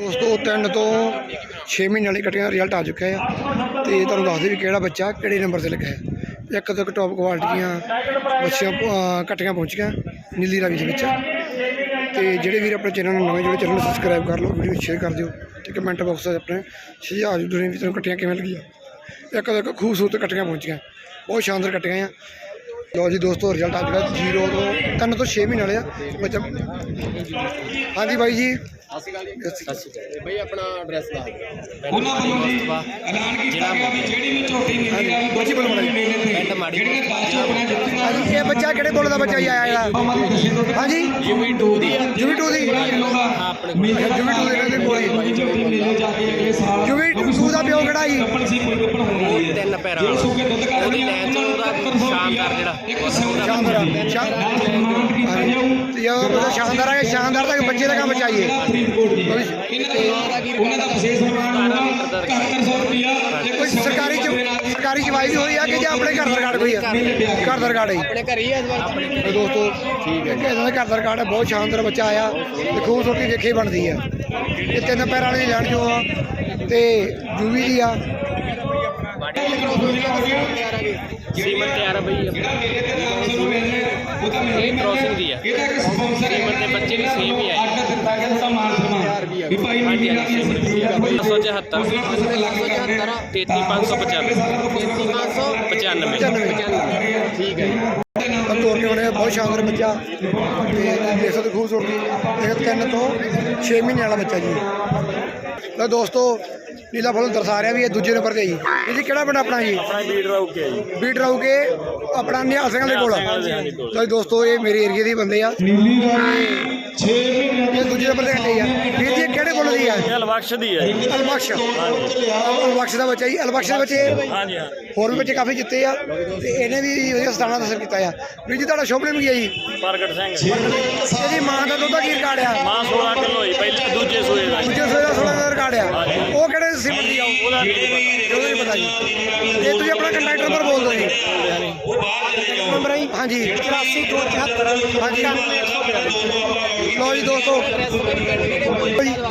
ਉਸ ਤੋਂ ਤਿੰਨ ਤੋਂ 6 ਮਹੀਨੇ ਵਾਲੀ ਕਟੀਆਂ ਦਾ ਰਿਜ਼ਲਟ ਆ ਚੁੱਕਿਆ ਹੈ ਤੇ ਤੁਹਾਨੂੰ ਦੱਸਦੇ ਵੀ ਕਿਹੜਾ ਬੱਚਾ ਕਿਹੜੇ ਨੰਬਰ ਤੇ ਲੱਗਾ ਹੈ। ਇੱਕ ਤੋਂ ਇੱਕ ਟੌਪ ਕੁਆਲਿਟੀ ਦੀਆਂ ਬੱਚੀਆਂ ਅਹ, ਕਟੀਆਂ ਪਹੁੰਚੀਆਂ ਨੀਲੀ ਰਾਵੀ ਦੇ ਵਿੱਚ। ਤੇ ਜਿਹੜੇ ਵੀਰ ਆਪਣੇ ਚੈਨਲ ਨੂੰ ਨਵੇਂ ਜਿਹੜੇ ਚੈਨਲ ਨੂੰ ਸਬਸਕ੍ਰਾਈਬ ਕਰ ਲਓ ਵੀਡੀਓ ਸ਼ੇਅਰ ਕਰ ਦਿਓ ਤੇ ਕਮੈਂਟ ਬਾਕਸ 'ਚ ਆਪਣੇ ਸੁਝਾਅ ਜਰੂਰ ਵੀ ਤੁਹਾਨੂੰ ਕਟੀਆਂ ਕਿਵੇਂ ਲੱਗੀਆਂ। ਇੱਕ ਤੋਂ ਇੱਕ ਖੂਬਸੂਰਤ ਕਟੀਆਂ ਪਹੁੰਚੀਆਂ। ਬਹੁਤ ਸ਼ਾਨਦਾਰ ਕਟੀਆਂ ਆ। ਲੋ ਜੀ ਦੋਸਤੋ ਰਿਜ਼ਲਟ ਆ ਚੁੱਕਾ 0 ਤੋਂ 3 ਤੋਂ 6 ਮਹੀਨੇ ਵਾਲੇ ਆ ਬੱਚਾ। ਹਾਂਜੀ ਬਾਈ ਜੀ। ਸਤਿ ਸ਼੍ਰੀ ਅਕਾਲ ਜੀ ਬਈ ਆਪਣਾ ਐਡਰੈਸ ਦੱਸ ਦਿਓ। ਉਹਨਾਂ ਵੱਲੋਂ ਜੀ। ਐਲਾਨ ਕੀਤਾ ਗਿਆ ਵੀ ਜਿਹੜੀ ਵੀ ਝੋਟੀ ਮਿਲਦੀ ਆ ਹਾਂਜੀ, ਬੋਲੋ ਬੋਲੋ। ਪਿੰਡ ਮਾੜੀ ਜਿਹੜੀਆਂ 10 ਝੋਟੀਆਂ ਜਿੱਤੀਆਂ ਹਾਂਜੀ ਇਹ ਬੱਚਾ ਕਿਹੜੇ ਕੋਲ ਦਾ ਬੱਚਾ ਜੀ ਆਇਆ ਜਿਹੜਾ? ਹਾਂਜੀ। ਯੂਵੀ 2 ਦੀ ਜੁਵੀ ਟੂ ਦੀ। ਆਪਣੇ ਕੋਲ ਜੁਵੀ ਟੂ ਦੇ ਇਹਦੇ ਕੋਲ ਹੀ। ਝੋਟੀ ਮੇਲੇ ਜਾ ਕੇ ਅਗਲੇ ਸਾਲ। ਜੁਵੀ ਸੀ ਕੋਈ ਹੋਣ ਵਾਲੀ ਹੈ। ਤਿੰਨ ਪੈਰਾਂ ਜੋ ਸੁੱਕੇ ਦੁੱਧ ਕਰ ਉਹਦੀ ਲੈਣ ਚ ਉਹਦਾ ਸ਼ਾਨਦਾਰ ਜਿਹੜਾ। ਸ਼ਾਨਦਾਰ। ਸ਼ਾਨਦਾਰ ਹੈ ਸ਼ਾਨਦਾਰ ਤੱਕ ਬੱਚੇ ਦਾ ਕੰਮ ਚਾਹੀਏ ਉਹਨਾਂ ਦਾ ਵਿਸ਼ੇਸ਼ ਸਨਮਾਨ ਹੋਊਗਾ 7100 ਰੁਪਿਆ ਕੋਈ ਸਰਕਾਰੀ ਚ ਸਰਕਾਰੀ ਚਵਾਈ ਵੀ ਹੋਈ ਆ ਕਿ ਜਾਂ ਆਪਣੇ ਘਰ ਦਾ ਰਿਕਾਰਡ ਕੋਈ ਆ? ਘਰ ਦਾ ਰਿਕਾਰਡ ਹੈ। ਆਪਣੇ ਘਰੇ ਹੀ ਆ ਇਸ ਵਾਰ। ਦੋਸਤੋ ਠੀਕ ਹੈ ਇਹਨਾਂ ਦਾ ਘਰ ਦਾ ਰਿਕਾਰਡ ਹੈ ਬਹੁਤ ਸ਼ਾਨਦਾਰ ਬੱਚਾ ਆਇਆ ਤੇ ਖੂਬਸੂਰਤੀ ਵੇਖੀ ਬਣਦੀ ਆ। ਇਹ ਤਿੰਨ ਪੈਰ ਵਾਲੀ ਲੈਣ ਜੋ ਆ। ਤੇ ਜੂਵੀ ਦੀ ਆ। ਸੀਮਨ ਤਿਆਰ ਆ ਬਈ ਉਹਦਾ ਇਹ ਕ੍ਰੋਸਿੰਗ ਦੀ ਆ। ਇਹਦਾ ਇੱਕ ਸਪਾਂਸਰ ਸੀਮਨ ਦੇ ਬੱਚੇ ਵੀ ਸੇਮ ਹੀ ਆ ਅੱਡ ਦਿੱਤਾ ਗਿਆ ਉਹਦਾ ਮਾਨ ਸਨਮਾਨ ਵੀ ਭਾਈ ਮੀਡੀਆ ਦੀ ਸੀਮਨ ਦੀ ਆ ਬਈ 974 ਉਸਨੇ ਲੱਗ ਕਰਦੇ 33595 33595 ਠੀਕ ਹੈ ਤਾਂ ਤੋਰ ਕੇ ਉਹਨੇ ਬਹੁਤ ਸ਼ਾਨਦਾਰ ਬੱਚਾ। ਤੇ ਦੇਖ ਸਕਦੇ ਖੂਬਸੂਰਤੀ ਇਹ ਤਿੰਨ ਤੋਂ 6 ਮਹੀਨੇ ਵਾਲਾ ਬੱਚਾ ਜੀ। ਤਾਂ ਦੋਸਤੋ ਨੀਲਾ ਫਲ ਦਰਸਾ ਰਿਹਾ ਵੀ ਇਹ ਦੂਜੇ ਨੰਬਰ ਤੇ ਜੀ। ਇਹ ਜੀ ਕਿਹੜਾ ਪਿੰਡ ਆਪਣਾ ਜੀ? ਆਪਣਾ ਬੀਟ ਰਾਉ ਕੇ ਜੀ। ਬੀਟ ਆਪਣਾ ਨਿਹਾਲ ਸਿੰਘ ਦੇ ਕੋਲ ਤਾਂ ਦੋਸਤੋ ਇਹ ਮੇਰੇ ਏਰੀਆ ਦੇ ਬੰਦੇ ਆ। ਨੀਲੀ ਰਾਣੀ 6 ਮਹੀਨੇ ਇਹ ਦੂਜੇ ਨੰਬਰ ਤੇ ਕੱਟੇ ਆ। ਵੀਰ ਜੀ ਦੀ ਆ ਇਹ ਲਵਕਸ਼ ਦੀ ਹੈ। ਜੀ ਅਲਬਖਸ਼। ਅਲਬਖਸ਼ ਦਾ ਬੱਚਾ ਜੀ ਅਲਬਖਸ਼ ਦੇ ਬੱਚੇ। ਹਾਂਜੀ ਹਾਂ। ਹੋਰ ਵੀ ਬੱਚੇ ਕਾਫੀ ਜਿੱਤੇ ਆ। ਤੇ ਇਹਨੇ ਵੀ ਵਧੀਆ ਸਥਾਨਾਂ ਹਾਸਲ ਕੀਤਾ ਆ। ਵੀਰ ਜੀ ਤੁਹਾਡਾ ਸ਼ੁਭ ਨਾਮ ਕੀ ਆ ਜੀ? ਪ੍ਰਗਟ ਸਿੰਘ। ਇਹਦੀ ਮਾਂ ਦਾ ਦੁੱਧ ਦਾ ਕੀ ਰਿਕਾਰਡ ਆ? ਮਾਂ 16 ਕਿਲੋ ਹੋਈ ਪਹਿਲੇ ਦੂਜੇ ਸੂਏ ਦਾ। ਦੂਜੇ ਸੋਏ ਦਾ 16 ਦਾ ਰਿਕਾਰਡ ਆ। ਉਹ ਕਿਹੜੇ ਸਿਮਟ ਦੀ ਆ? ਉਹ? ਉਹਦਾ ਨਹੀਂ ਉਹਦਾ ਨਹੀਂ ਪਤਾ ਜੀ। ਇਹ ਤੁਸੀਂ ਆਪਣਾ ਕੰਟੈਕਟ ਨੰਬਰ ਬੋਲ ਦਿਓ ਜੀ। ਨੰਬਰ ਹੈ ਹਾਂਜੀ। 8474 ਹਾਂਜੀ। ਲੋ ਜੀ ਦੋਸਤੋ। ਜੀ।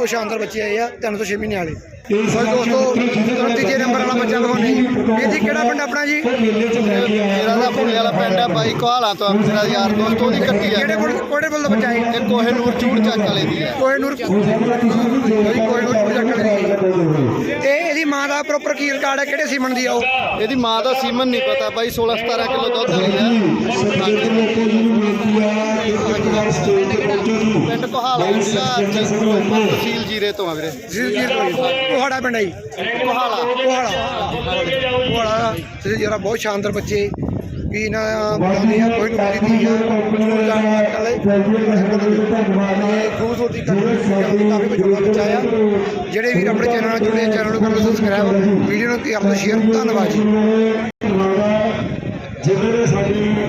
ਉਹ ਸ਼ਾਨਦਾਰ ਬੱਚੇ ਆਏ ਆ ਤਿੰਨ ਤੋਂ 6 ਮਹੀਨੇ ਵਾਲੇ। ਸੋ ਦੋਸਤੋ ਤੀਜੇ ਨੰਬਰ ਵਾਲਾ ਬੱਚਾ ਜੀ। ਇਹ ਜੀ ਕਿਹੜਾ ਪਿੰਡ ਆਪਣਾ ਜੀ? ਮੇਰਾ ਦਾ ਭੁੱਲੇ ਵਾਲਾ ਪਿੰਡ ਹੈ ਬਾਈ ਕੋਹਾਲਾ ਤੋਂ ਆ, ਮੇਰਾ ਯਾਰ ਦੋਸਤ ਉਹਦੀ ਕੱਟੀ ਹੈ ਕਿਹੜੇ ਕੋੜੇ ਬੁੱਲ ਦਾ ਬੱਚਾ ਹੈ ਇਹ ਕੋਹੇ ਨੂਰ ਚੂੜ ਚੱਕ ਵਾਲੇ ਦੀ ਹੈ। ਕੋਏ ਨੂਰ ਕੋਏ ਨੂਰ ਪੂਜਾ ਕਰੀ ਤੇ ਇਹਦੀ ਮਾਂ ਦਾ ਪ੍ਰੋਪਰ ਕੀ ਰਿਕਾਰਡ ਹੈ ਕਿਹੜੇ ਸੀਮਨ ਦੀ ਆ ਉਹ? ਇਹਦੀ ਮਾਂ ਦਾ ਸੀਮਨ ਨਹੀਂ ਪਤਾ ਬਾਈ 16 17 ਕਿਲੋ ਦੁੱਧ ਵਾਲੀ ਹੈ ਪਿੰਡ ਕੋਹਾਲਾ ਜ਼ਿਲ੍ਹਾ ਤਹਿਸੀਲ ਜੀਰੇ ਤੋਂ ਆ ਵੀਰੇ। ਜੀ ਸਾਡਾ ਪਿੰਡ ਹੈ ਜੀ। ਕੋਹਾਲਾ। ਕੋਹਾੜਾ ਕੋਹਾੜਾ ਤੇ ਜਿਹੜਾ ਬਹੁਤ ਸ਼ਾਨਦਾਰ ਬੱਚੇ। ਵੀ ਇਹਨਾਂ ਬਣਾਉਂਦੇ ਆ ਕੋਈ ਨੂੰ ਦੀ ਆ। ਚੂੜ ਜਾਣ ਵਾਲੇ ਖੂਬਸੂਰਤੀ ਕਾਫੀ ਕਾਫੀ ਬਚੂਗਾ ਬੱਚਾ ਆ। ਜਿਹੜੇ ਵੀਰ ਆਪਣੇ ਚੈਨਲ ਨਾਲ ਜੁੜੇ ਚੈਨਲ ਨੂੰ ਕਰੋ। ਸਬਸਕ੍ਰਾਈਬ ਵੀਡੀਓ ਨੂੰ ਕਰ। ਦਿਓ ਸ਼ੇਅਰ ਧੰਨਵਾਦ ਜੀ ਜਿਹੜੇ ਸਾਡੀ